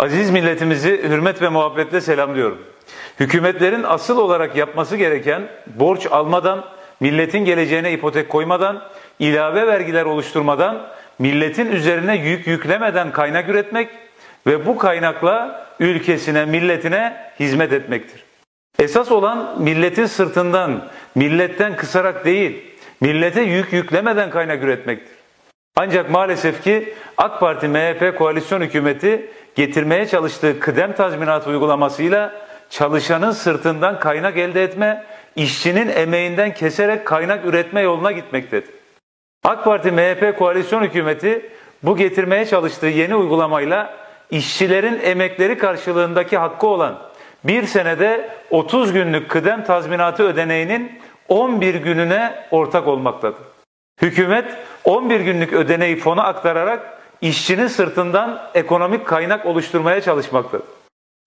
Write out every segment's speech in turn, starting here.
Aziz milletimizi hürmet ve muhabbetle selamlıyorum. Hükümetlerin asıl olarak yapması gereken borç almadan, milletin geleceğine ipotek koymadan, ilave vergiler oluşturmadan, milletin üzerine yük yüklemeden kaynak üretmek ve bu kaynakla ülkesine, milletine hizmet etmektir. Esas olan milletin sırtından, milletten kısarak değil, millete yük yüklemeden kaynak üretmektir. Ancak maalesef ki AK Parti MHP koalisyon hükümeti getirmeye çalıştığı kıdem tazminatı uygulamasıyla çalışanın sırtından kaynak elde etme, işçinin emeğinden keserek kaynak üretme yoluna gitmektedir. AK Parti MHP koalisyon hükümeti bu getirmeye çalıştığı yeni uygulamayla işçilerin emekleri karşılığındaki hakkı olan bir senede 30 günlük kıdem tazminatı ödeneğinin 11 gününe ortak olmaktadır. Hükümet 11 günlük ödeneği fona aktararak işçinin sırtından ekonomik kaynak oluşturmaya çalışmaktadır.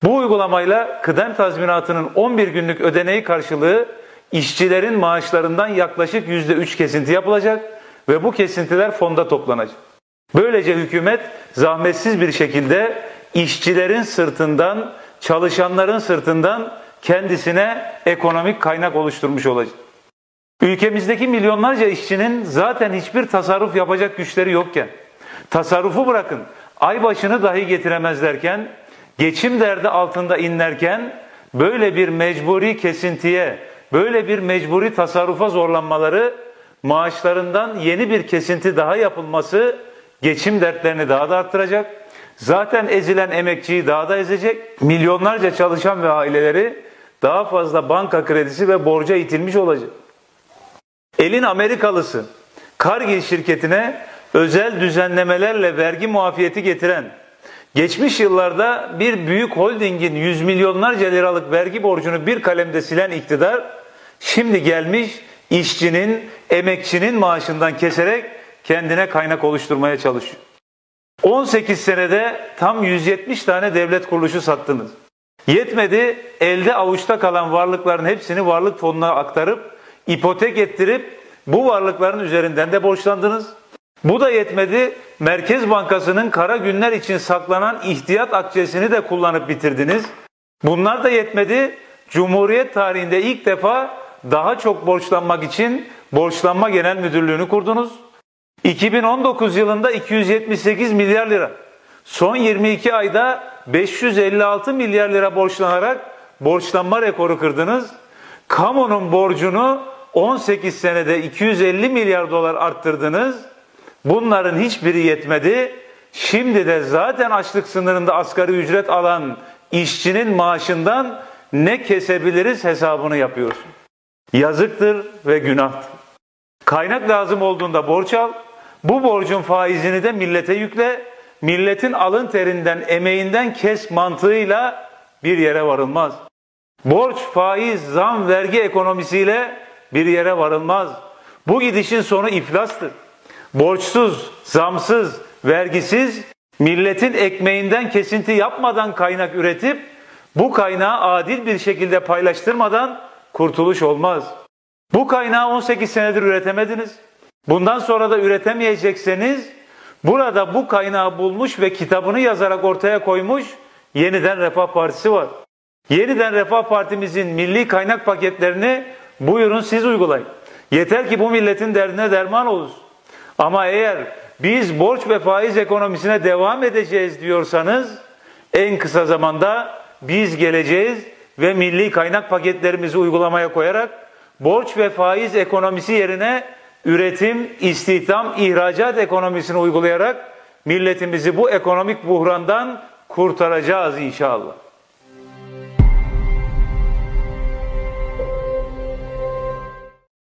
Bu uygulamayla kıdem tazminatının 11 günlük ödeneği karşılığı işçilerin maaşlarından yaklaşık %3 kesinti yapılacak ve bu kesintiler fonda toplanacak. Böylece hükümet zahmetsiz bir şekilde işçilerin sırtından, çalışanların sırtından kendisine ekonomik kaynak oluşturmuş olacak. Ülkemizdeki milyonlarca işçinin zaten hiçbir tasarruf yapacak güçleri yokken, tasarrufu bırakın ay başını dahi getiremezlerken, geçim derdi altında inlerken böyle bir mecburi kesintiye, böyle bir mecburi tasarrufa zorlanmaları, maaşlarından yeni bir kesinti daha yapılması geçim dertlerini daha da arttıracak. Zaten ezilen emekçiyi daha da ezecek. Milyonlarca çalışan ve aileleri daha fazla banka kredisi ve borca itilmiş olacak. Elin Amerikalısı Cargill şirketine özel düzenlemelerle vergi muafiyeti getiren, geçmiş yıllarda bir büyük holdingin yüz milyonlarca liralık vergi borcunu bir kalemde silen iktidar, şimdi gelmiş işçinin, emekçinin maaşından keserek kendine kaynak oluşturmaya çalışıyor. 18 senede tam 170 tane devlet kuruluşu sattınız. Yetmedi elde avuçta kalan varlıkların hepsini varlık fonuna aktarıp ipotek ettirip bu varlıkların üzerinden de borçlandınız. Bu da yetmedi. Merkez Bankası'nın kara günler için saklanan ihtiyat akçesini de kullanıp bitirdiniz. Bunlar da yetmedi. Cumhuriyet tarihinde ilk defa daha çok borçlanmak için Borçlanma Genel Müdürlüğü'nü kurdunuz. 2019 yılında 278 milyar lira. Son 22 ayda 556 milyar lira borçlanarak borçlanma rekoru kırdınız. Kamunun borcunu 18 senede 250 milyar dolar arttırdınız. Bunların hiçbiri yetmedi. Şimdi de zaten açlık sınırında asgari ücret alan işçinin maaşından ne kesebiliriz hesabını yapıyorsun. Yazıktır ve günahtır. Kaynak lazım olduğunda borç al. Bu borcun faizini de millete yükle. Milletin alın terinden, emeğinden kes mantığıyla bir yere varılmaz. Borç, faiz, zam, vergi ekonomisiyle bir yere varılmaz. Bu gidişin sonu iflastır. Borçsuz, zamsız, vergisiz, milletin ekmeğinden kesinti yapmadan kaynak üretip bu kaynağı adil bir şekilde paylaştırmadan kurtuluş olmaz. Bu kaynağı 18 senedir üretemediniz. Bundan sonra da üretemeyecekseniz burada bu kaynağı bulmuş ve kitabını yazarak ortaya koymuş yeniden Refah Partisi var. Yeniden Refah Partimizin milli kaynak paketlerini buyurun siz uygulayın. Yeter ki bu milletin derdine derman olsun. Ama eğer biz borç ve faiz ekonomisine devam edeceğiz diyorsanız en kısa zamanda biz geleceğiz ve milli kaynak paketlerimizi uygulamaya koyarak borç ve faiz ekonomisi yerine üretim, istihdam, ihracat ekonomisini uygulayarak milletimizi bu ekonomik buhrandan kurtaracağız inşallah.